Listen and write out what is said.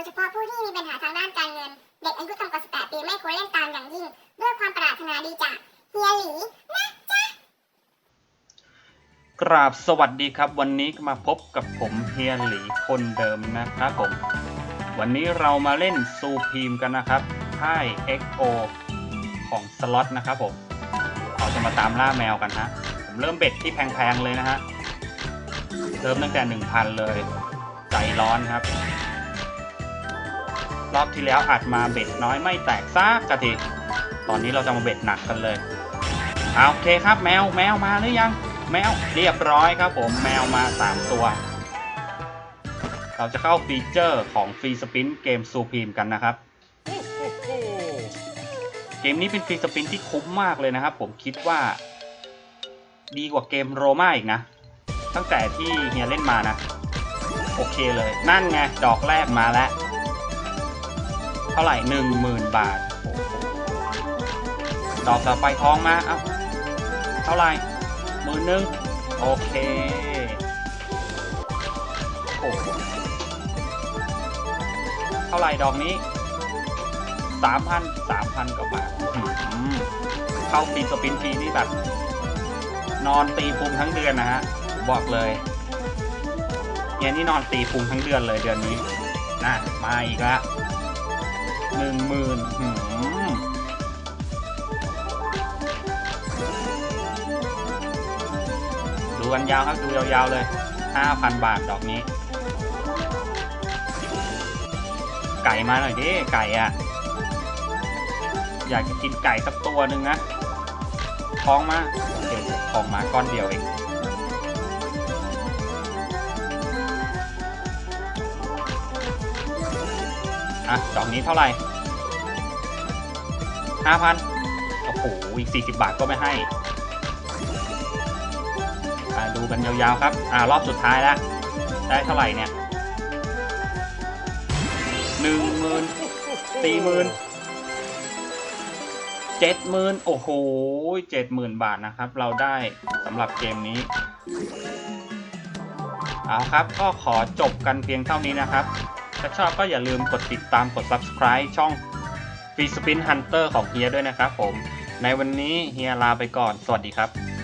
ยเฉพาะผู้ที่มีปัญหาทางด้านการเงิน เด็กอายุต่ำกว่า 18 ปีไม่ควรเล่นตามอย่างยิ่ง ด้วยความปรารถนาดีจากเฮียหลีนะจ๊ะ กราบสวัสดีครับ วันนี้มาพบกับผมเฮียหลีคนเดิมนะครับผม วันนี้เรามาเล่นซูพีมกันนะครับค่าย XO ของสล็อตนะครับผม เราจะมาตามล่าแมวกันฮะ ผมเริ่มเบ็ดที่แพงๆเลยนะฮะ เริ่มตั้งแต่ 1,000 เลย ใจร้อนครับ รอบที่แล้วอัดมาเบ็ดน้อยไม่แตกซากกะทีตอนนี้เราจะมาเบ็ดหนักกันเลยเอาโอเคครับแมวแมวมาหรือยัง แมวเรียบร้อยครับผมแมวมา 3 ตัว เราจะเข้าฟีเจอร์ของฟรีสปินเกมซูพีมกันนะครับเกมนี้เป็นฟรีสปินที่คุ้มมากเลยนะครับ ผมคิดว่า ดีกว่าเกมโรมาอีกนะ ตั้งแต่ที่เฮียเล่นมานะ โอเคเลย นั่นไง ดอกแรกมาแล้ว ท่าไหร่หนึ่งหมื่นบาทดอกต่อไปทองมาเอ้าเท่าไหร่หมื่นหนึ่งโอเคโอ้โหเท่าไหร่ดอกนี้สามพันสามพันกว่าบาทเข้าตีสปินทีนี่แบบนอนตีพุงทั้งเดือนนะฮะบอกเลยเนี่ยนี่นอนตีพุงทั้งเดือนเลยเดือนนี้นะมาอีกแล้ว หนึ่งหมื่นดูกันยาวครับ ดูยาวๆเลยห้าพันบาทดอกนี้ ไก่มาหน่อยดิ ไก่อะอยากจะกินไก่สักตัวหนึ่งนะท้องมาโอเคท้องมาก้อนเดียวเอง อะดอกนี้เท่าไหร่ห้าพันโอ้โห อีกสี่สิบบาทก็ไม่ให้ดูกันยาวๆครับ อ่ารอบสุดท้ายแล้ว ได้เท่าไหร่เนี่ยหนึ่งหมื่นสี่หมื่นเจ็ดหมื่นโอ้โหเจ็ดหมื่นบาทนะครับ เราได้สำหรับเกมนี้ เอาครับ ก็ขอจบกันเพียงเท่านี้นะครับ ถ้าชอบก็อย่าลืมกดติดตามกด subscribe ช่อง Free Spin Hunter ของเฮียด้วยนะครับผม ในวันนี้เฮียลาไปก่อน สวัสดีครับ